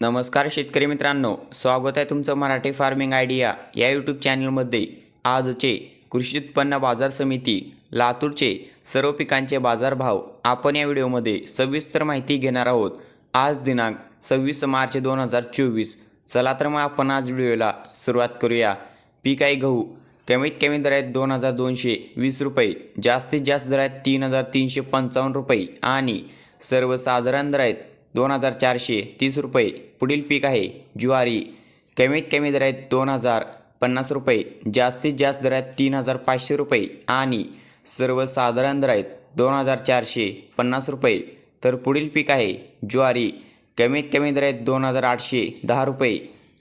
नमस्कार शेतकरी मित्रांनो स्वागत आहे तुमचं मराठी फार्मिंग आयडिया या यूट्यूब चॅनलमध्ये आजचे कृषी उत्पन्न बाजार समिती लातूरचे सर्व पिकांचे बाजारभाव आपण या व्हिडिओमध्ये सविस्तर माहिती घेणार आहोत. आज दिनांक सव्वीस मार्च दोन हजार चोवीस. चला तर मग आपण आज व्हिडिओला सुरुवात करूया. पीक आहे गहू कमीत कमी दर आहेत दोन हजार दोनशे वीस रुपये जास्तीत जास्त दर आहेत तीन हजार तीनशे पंचावन्न रुपये आणि सर्वसाधारण दर आहेत दोन हजार चारशे तीस रुपये. पुढील पीक आहे ज्वारी. कमीत कमी दरात दोन हजार पन्नास रुपये जास्तीत जास्त दरात तीन हजार पाचशे रुपये आणि सर्वसाधारण दर आहेत दोन हजार चारशे पन्नास रुपये. तर पुढील पीक आहे ज्वारी. कमीत कमी दरात दोन हजार आठशे दहा रुपये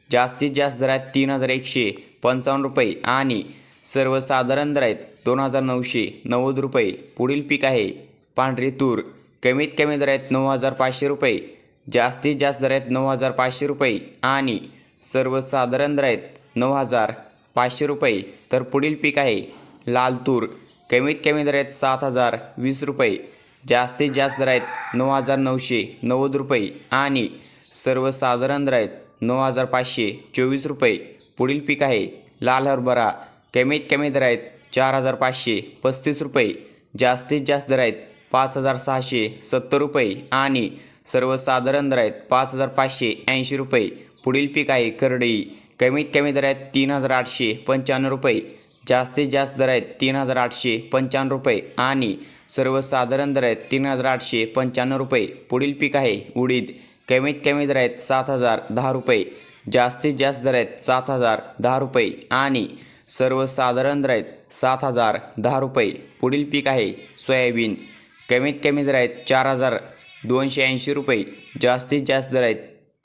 जास्तीत जास्त दरात तीन हजार एकशे पंचावन्न रुपये आणि सर्वसाधारण दर आहेत दोन हजार नऊशे नव्वद रुपये. पुढील पीक आहे पांढरी तूर. कमीत कमी दर आहेत नऊ हजार पाचशे रुपये जास्तीत जास्त दर आहेत नऊ हजार पाचशे रुपये आणि सर्वसाधारण दर आहेत नऊ हजार पाचशे रुपये. तर पुढील पीक आहे लाल तूर कमीत कमी दर आहेत सात हजार वीस रुपये जास्तीत जास्त दर आहेत नऊ हजार नऊशे नव्वद रुपये आणि सर्वसाधारण दर आहेत नऊ हजार पाचशे चोवीस रुपये. पुढील पीक आहे लाल हरभरा. कमीत कमी दर आहेत चार हजार पाचशे पस्तीस रुपये जास्तीत जास्त दर आहेत पाच हजार सहाशे सत्तर रुपये आणि सर्वसाधारण दर आहेत पाच हजार पाचशे ऐंशी रुपये. पुढील पीक आहे करडई. कमीत कमी दर आहेत तीन हजार आठशे पंच्याण्णव रुपये. जास्तीत जास्त दर आहेत तीन हजार आठशे पंच्याण्णव रुपये आणि सर्वसाधारण दर आहेत तीन हजार आठशे पंच्याण्णव रुपये. पुढील पीक आहे उडीद. कमीत कमी दर आहेत सात हजार दहा रुपये. जास्तीत जास्त दर आहेत सात हजार दहा रुपये आणि सर्वसाधारण दर आहेत सात हजार दहा रुपये. पुढील पीक आहे सोयाबीन. कमीत कमी दर आहेत चार हजार दोनशे ऐंशी रुपये जास्तीत जास्त दर आहेत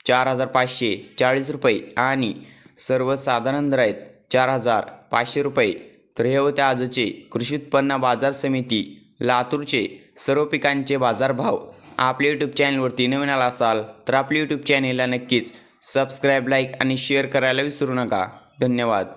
चार हजार पाचशे चाळीस रुपये आणि सर्वसाधारण दर आहेत चार हजार पाचशे रुपये. तर हे होते आजचे कृषी उत्पन्न बाजार समिती लातूरचे सर्व पिकांचे बाजारभाव. आपल्या यूट्यूब चॅनलवरती नवीन आला असाल तर आपल्या यूट्यूब चॅनेलला नक्कीच सबस्क्राईब लाईक आणि शेअर करायला विसरू नका. धन्यवाद.